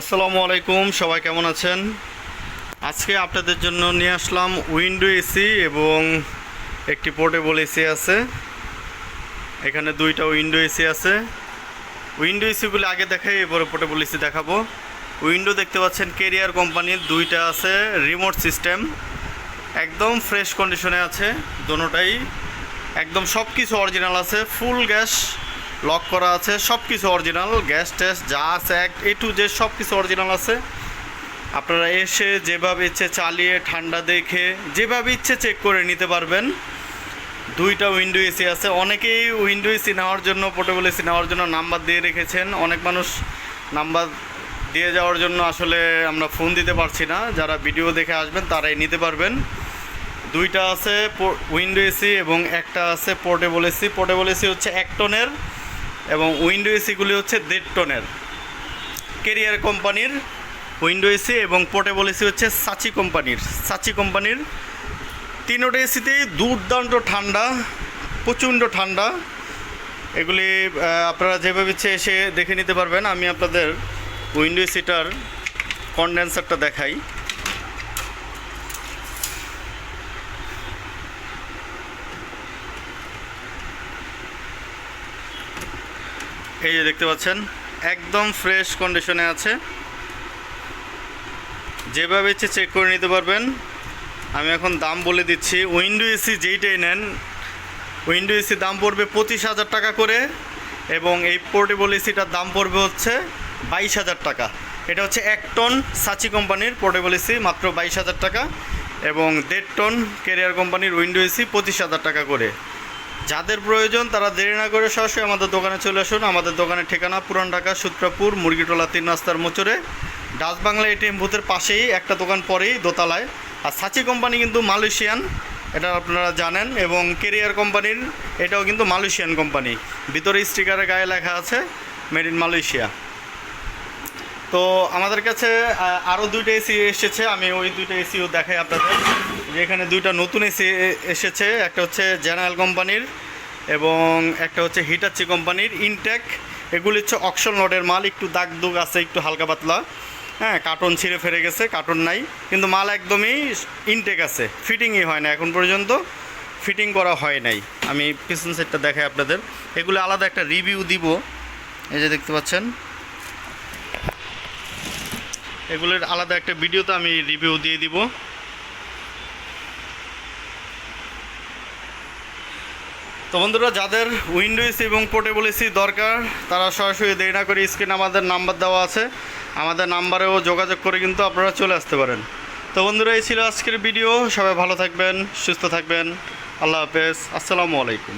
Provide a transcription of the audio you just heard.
আসসালামু আলাইকুম, সবাই কেমন আছেন? আজকে আপনাদের জন্য নিয়ে আসলাম উইন্ডো এসি এবং একটি পোর্টেবল এসি আছে। এখানে দুইটা উইন্ডো এসি আছে। উইন্ডো এসিগুলো আগে দেখাই, এরপরে পোর্টেবল এসি দেখাবো। উইন্ডো দেখতে পাচ্ছেন কেরিয়ার কোম্পানির দুইটা আছে, রিমোট সিস্টেম। একদম ফ্রেশ কন্ডিশনে আছে, দোনোটাই। একদম সব কিছু অরিজিনাল আছে, ফুল গ্যাস। লক করা আছে সব কিছু অরিজিনাল গ্যাস ট্যাস যা আছে, এক এ টু যে সব কিছু অরিজিনাল আছে। আপনারা এসে যেভাবে ইচ্ছে চালিয়ে, ঠান্ডা দেখে, যেভাবে ইচ্ছে চেক করে নিতে পারবেন। দুইটা উইন্ডো এসি আছে। অনেকেই উইন্ডো এসি নেওয়ার জন্য পোর্টেবল এসি নেওয়ার জন্য নাম্বার দিয়ে রেখেছেন। অনেক মানুষ নাম্বার দিয়ে যাওয়ার জন্য আসলে আমরা ফোন দিতে পারছি না। যারা ভিডিও দেখে আসবেন, তারাই নিতে পারবেন। দুইটা আছে উইন্ডো এসি এবং একটা আছে পোর্টেবল এসি পোর্টেবল এসি হচ্ছে এক টনের এবং উইন্ডো এসিগুলি হচ্ছে দেড় টনের। কেরিয়ার কোম্পানির উইন্ডো এসি এবং পোর্টেবল এসি হচ্ছে সাচি কোম্পানির। সাচি কোম্পানির তিনোটা এসিতেই দুর্দান্ত ঠান্ডা, প্রচণ্ড ঠান্ডা। এগুলি আপনারা যেভাবে ইচ্ছে এসে দেখে নিতে পারবেন, আমি আপনাদের উইন্ডো এসিটার কন্ডেন্সারটা দেখাই। এই যে দেখতে পাচ্ছেন, একদম ফ্রেশ কন্ডিশনে আছে। যেভাবে ইচ্ছে চেক করে নিতে পারবেন। আমি এখন দাম বলে দিচ্ছি উইন্ডো এসি যেইটাই নেন উইন্ডো এসি দাম পড়বে পঁচিশ হাজার টাকা করে এবং এই পোর্টেবল এসিটার দাম পড়বে হচ্ছে বাইশ হাজার টাকা। এটা হচ্ছে এক টন সাচি কোম্পানির পোর্টেবল এসি মাত্র বাইশ হাজার টাকা এবং দেড় টন কেরিয়ার কোম্পানির উইন্ডো এসি পঁচিশ হাজার টাকা করে। যাদের প্রয়োজন তারা দেরি না করে সরাসরি আমাদের দোকানে চলে আসুন। আমাদের দোকানের ঠিকানা পুরান ঢাকা, সূত্রাপুর, মুরগিটোলা, তিন রাস্তার মোচরে ডাচ বাংলা এটিএম বুথের পাশেই, একটা দোকান পরেই, দোতলায়। আর সাচি কোম্পানি কিন্তু মালয়েশিয়ান, এটা আপনারা জানেন। এবং কেরিয়ার কোম্পানির, এটাও কিন্তু মালয়েশিয়ান কোম্পানি। ভিতরে স্টিকারের গায়ে লেখা আছে, মেড ইন মালয়েশিয়া। তো আমাদের কাছে আরও দুইটা এসি এসেছে। আমি ওই দুইটা এসিও দেখাই আপনাদের। এখানে দুইটা নতুন এসি এসেছে। একটা হচ্ছে জেনারেল কোম্পানির এবং একটা হচ্ছে হিটাচি কোম্পানির ইনটেক এগুলি হচ্ছে অকশন লটের মাল, একটু দাগ দুগ আছে, একটু হালকা পাতলা। হ্যাঁ কার্টন ছিঁড়ে ফেরে গেছে কার্টন নাই। কিন্তু মাল একদমই ইনটেক আছে ফিটিংই হয় না এখন পর্যন্ত। ফিটিং করা হয় নাই। আমি পিছন সেটটা দেখাই আপনাদের। এগুলো আলাদা একটা রিভিউ দিব। এই যে দেখতে পাচ্ছেন। এগুলোর আলাদা একটা ভিডিওতে আমি রিভিউ দিয়ে দিব। তো বন্ধুরা, যাদের উইন্ডো এসি এবং পোর্টেবল এসি দরকার, তারা সরাসরি দেরি না করে স্ক্রিনে আমাদের নাম্বার দেওয়া আছে। আমাদের নাম্বারেও যোগাযোগ করে কিন্তু আপনারা চলে আসতে পারেন। তো বন্ধুরা, এই ছিল আজকের ভিডিও সবাই ভালো থাকবেন, সুস্থ থাকবেন। আল্লাহ হাফেজ। আসসালামু আলাইকুম।